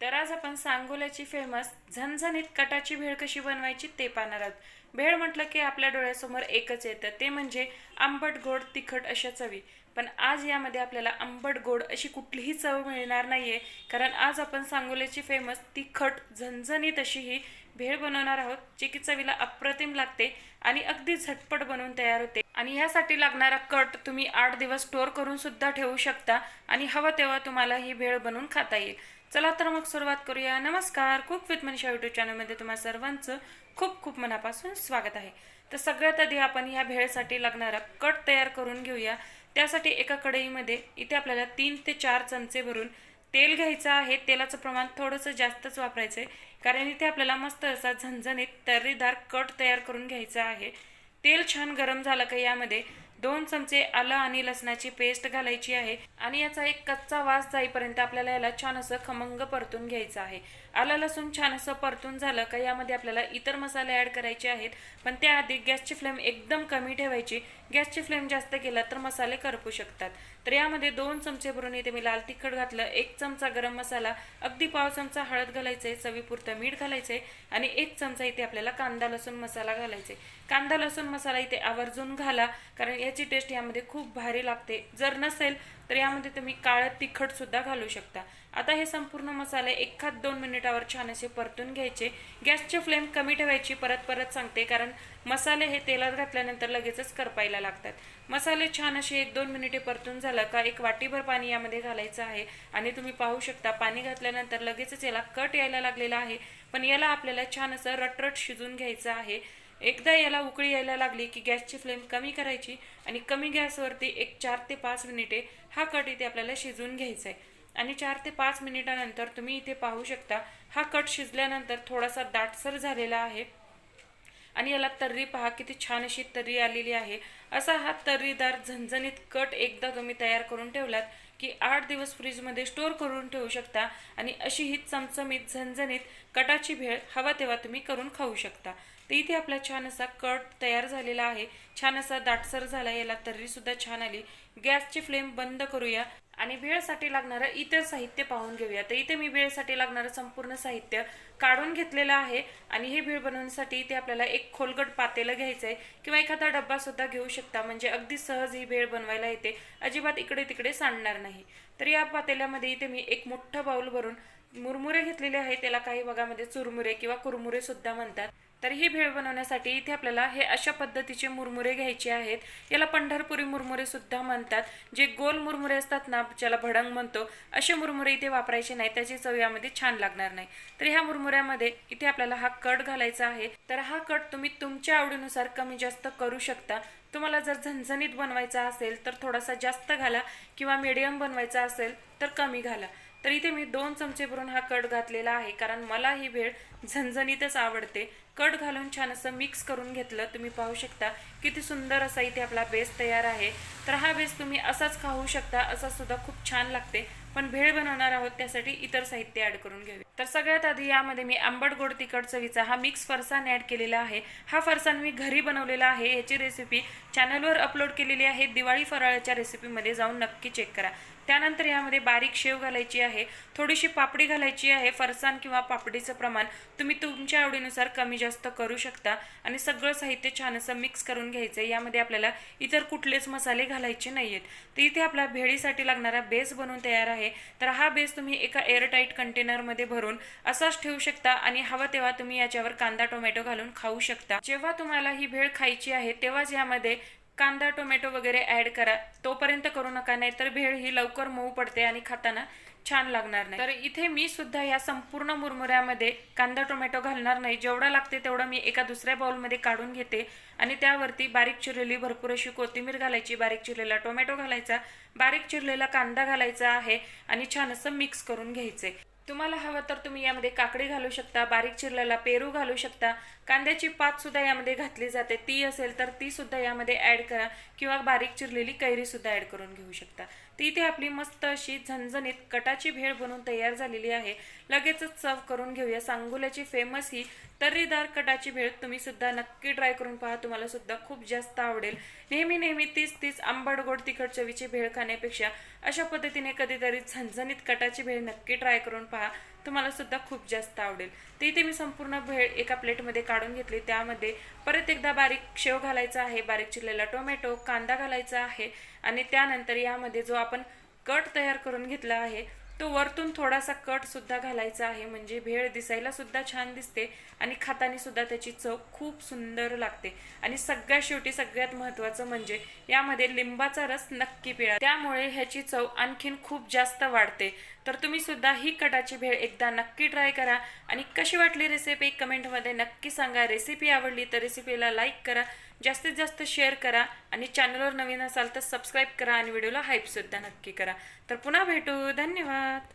तर आज आपण सांगोल्याची फेमस झणझणीत कटाची भेळ कशी बनवायची ते पाहणार आहोत. भेळ म्हटलं की आपल्या डोळ्यासमोर एकच येतं. ते म्हणजे आंबट गोड तिखट अशा चवी. पण आज यामध्ये आपल्याला आंबट गोड अशी कुठलीही चव मिळणार नाहीये. कारण आज आपण सांगोल्याची फेमस तिखट झणझणीत अशी ही भेळ बनवणार आहोत जी की चवीला अप्रतिम लागते आणि अगदी झटपट बनवून तयार होते. आणि ह्यासाठी लागणारा कट तुम्ही आठ दिवस स्टोअर करून सुद्धा ठेवू शकता आणि हवं तेव्हा तुम्हाला ही भेळ बनवून खाता येईल. चला तर मग सुरुवात करूया. नमस्कार. कुक विथ मनीषा युट्यूब चॅनलमध्ये तुम्हा सर्वांचं खूप खूप मनापासून स्वागत आहे. तर सगळ्यात आधी आपण ह्या भेळसाठी लागणारा कट तयार करून घेऊया. त्यासाठी एका कढईमध्ये इथे आपल्याला तीन ते चार चमचे भरून तेल घ्यायचं आहे. तेलाचं प्रमाण थोडंसं जास्तच वापरायचं आहे कारण इथे आपल्याला मस्त असा झणझणीत तर्रीदार कट तयार करून घ्यायचा आहे. तेल छान गरम झालं का यामध्ये दोन चमचे आलं आणि लसणाची पेस्ट घालायची आहे. आणि याचा एक कच्चा वास जाईपर्यंत आपल्याला याला छान असं खमंग परतून घ्यायचं आहे. आलं लसूण छान असं परतून झालं का यामध्ये आपल्याला इतर मसाले ॲड करायचे आहेत. पण त्याआधी गॅसची फ्लेम एकदम कमी ठेवायची. गॅसची फ्लेम जास्त केला तर मसाले करपू शकतात. तर यामध्ये दोन चमचे भरून इथे मी लाल तिखट घातलं. एक चमचा गरम मसाला अगदी पाव चमचा हळद घालायचं आहे चवीपुरतं मीठ घालायचं आहे आणि एक चमचा इथे आपल्याला कांदा लसूण मसाला घालायचा. आहे कांदा लसूण मसाला इथे आवर्जून घाला कारण ह्याची टेस्ट यामध्ये खूप भारी लागते. जर नसेल तर यामध्ये तुम्ही काळं तिखटसुद्धा घालू शकता. आता हे संपूर्ण मसाले एखाद दोन मिनिटावर छान असे परतून घ्यायचे. गॅसची फ्लेम कमी ठेवायची परत परत सांगते कारण मसाले हे तेलात घातल्यानंतर लगेचच करपायला लागतात. मसाले छान असे एक दोन मिनिटे परतून झालं का एक वाटीभर पाणी यामध्ये घालायचं आहे. आणि तुम्ही पाहू शकता पाणी घातल्यानंतर लगेचच याला कट यायला लागलेला आहे. पण याला आपल्याला छान असं रटरट शिजून घ्यायचं आहे. एकदा याला उकळी यायला लागली की गॅसची फ्लेम कमी करायची आणि कमी गॅसवरती एक चार ते पाच मिनिटे हा कट इथे आपल्याला शिजवून घ्यायचा आहे. आणि चार ते पाच मिनिटानंतर तुम्ही इथे पाहू शकता हा कट शिजल्यानंतर थोडासा दाटसर झालेला आहे. आणि याला तर्री पहा किती छान अशी तर्री आलेली आहे. असा हा तर्रीदार झणझणीत कट एकदा तुम्ही तयार करून ठेवलात की आठ दिवस फ्रीजमध्ये स्टोअर करून ठेवू शकता आणि अशी ही चमचमीत झणझणीत कटाची भेळ हवा तेव्हा तुम्ही करून खाऊ शकता. तर इथे आपला छान असा कट तयार झालेला आहे. छान असा दाटसर झाला याला तर्री सुद्धा छान आली. गॅसची फ्लेम बंद करूया आणि भेळसाठी लागणारं इतर साहित्य पाहून घेऊया. तर इथे मी भेळसाठी लागणारं संपूर्ण साहित्य काढून घेतलेलं आहे आणि हे भेळ बनवण्यासाठी इथे आपल्याला एक खोलगट पातेलं घ्यायचं आहे किंवा एखादा डब्बा सुद्धा घेऊ शकता. म्हणजे अगदी सहज ही भेळ बनवायला येते. अजिबात इकडे तिकडे सांडणार नाही. तर या पातेल्यामध्ये इथे मी एक मोठं बाऊल भरून मुरमुरे घेतलेले आहे त्याला काही भागामध्ये चुरमुरे किंवा कुरमुरे सुद्धा म्हणतात. तर ही भेळ बनवण्यासाठी इथे आपल्याला हे अशा पद्धतीचे मुरमुरे घ्यायचे आहेत. याला पंढरपुरी मुरमुरे सुद्धा म्हणतात. जे गोल मुरमुरे असतात ना ज्याला भडंग म्हणतो असे मुरमुरे इथे वापरायचे नाही त्याची चव यामध्ये छान लागणार नाही. तर ह्या मुरमुऱ्यामध्ये इथे आपल्याला हा कट घालायचा आहे. तर हा कट तुम्ही तुमच्या आवडीनुसार कमी जास्त करू शकता. तुम्हाला जर झणझणीत बनवायचा असेल तर थोडासा जास्त घाला किंवा मीडियम बनवायचा असेल तर कमी घाला. तर इथे मी दोन चमचे भरून हा कट घातलेला आहे कारण मला ही भेळ झणझणीतच आवडते. कट घालून छान असं मिक्स करून घेतलं. तुम्ही पाहू शकता किती सुंदर असा इथे आपला बेस तयार आहे. तर हा बेस तुम्ही असाच खाऊ शकता असा सुद्धा खूप छान लागते. पण भेळ बनवणार आहोत त्यासाठी इतर साहित्य ऍड करून घेऊ तर सगळ्यात आधी यामध्ये मी आंबट गोड तिखट चवीचा हा मिक्स फरसाण ऍड केलेला आहे. हा फरसाण मी घरी बनवलेला आहे. याची रेसिपी चॅनलवर अपलोड केलेली आहे. दिवाळी फराळाच्या रेसिपीमध्ये जाऊन नक्की चेक करा. त्यानंतर यामध्ये बारीक शेव घालायची आहे. थोडीशी पापडी घालायची आहे. फरसाण किंवा पापडीचं प्रमाण तुम्ही तुमच्या आवडीनुसार कमी जास्त करू शकता. आणि सगळं साहित्य छान असं मिक्स करून घ्यायचं यामध्ये आपल्याला इतर कुठलेच मसाले घालायचे नाही आहेत तर इथे आपला भेळीसाठी लागणारा बेस बनवून तयार आहे. तर हा बेस तुम्ही एका एअरटाईट कंटेनरमध्ये भरून असाच ठेवू शकता आणि हवा तेव्हा तुम्ही याच्यावर कांदा टोमॅटो घालून खाऊ शकता. जेव्हा तुम्हाला ही भेळ खायची आहे तेव्हाच यामध्ये कांदा टोमॅटो वगैरे ॲड करा. तोपर्यंत करू नका नाही तर भेळ ही लवकर मऊ पडते आणि खाताना छान लागणार नाही. तर इथे मी सुद्धा या संपूर्ण मुरमुऱ्यामध्ये कांदा टोमॅटो घालणार नाही. जेवढा लागते तेवढं मी एका दुसऱ्या बाउलमध्ये काढून घेते आणि त्यावरती बारीक चिरलेली भरपूर अशी कोथिंबीर घालायची बारीक चिरलेला टोमॅटो घालायचा बारीक चिरलेला कांदा घालायचा आहे आणि छान असं मिक्स करून घ्यायचे. तुम्हाला हवं तर तुम्ही यामध्ये काकडी घालू शकता बारीक चिरलेला पेरू घालू शकता कांद्याची पातसुद्धा यामध्ये घातली जाते. ती असेल तर तीसुद्धा यामध्ये ॲड करा किंवा बारीक चिरलेली कैरीसुद्धा ॲड करून घेऊ शकता. ती इथे आपली मस्त अशी झणझणीत कटाची भेळ बनवून तयार झालेली आहे. लगेचच सर्व करून घेऊया. सांगोल्याची फेमस ही तर्रीदार कटाची भेळ तुम्ही सुद्धा नक्की ट्राय करून पहा. तुम्हाला सुद्धा खूप जास्त आवडेल. नेहमी नेहमी तीच तीच आंबट गोड तिखट चवीची भेळ खाण्यापेक्षा अशा पद्धतीने कधीतरी झणझणीत कटाची भेळ नक्की ट्राय करून पहा. तुम्हाला सुद्धा खूप जास्त आवडेल. तर इथे मी संपूर्ण भेळ एका प्लेटमध्ये काढून घेतली. त्यामध्ये परत एकदा बारीक शेव घालायचा आहे. बारीक चिरलेला टोमॅटो कांदा घालायचा आहे. आणि त्यानंतर यामध्ये जो आपण कट तयार करून घेतला आहे तो वरतून थोडासा कट सुद्धा घालायचा आहे. म्हणजे भेळ दिसायला सुद्धा छान दिसते आणि खातानी सुद्धा त्याची चव खूप सुंदर लागते. आणि सगळ्यात शेवटी सगळ्यात महत्त्वाचं म्हणजे यामध्ये लिंबाचा रस नक्की पिळा. त्यामुळे ह्याची चव आणखीन खूप जास्त वाढते. तर तुम्ही सुद्धा ही कटाची भेळ एकदा नक्की ट्राय करा. आणि कशी वाटली रेसिपी कमेंटमध्ये नक्की सांगा. रेसिपी आवडली तर रेसिपीला लाईक करा. जास्तीत जास्त शेअर करा. आणि चॅनलवर नवीन असाल तर सबस्क्राईब करा. आणि व्हिडिओला हाईपसुद्धा नक्की करा. तर पुन्हा भेटू. धन्यवाद.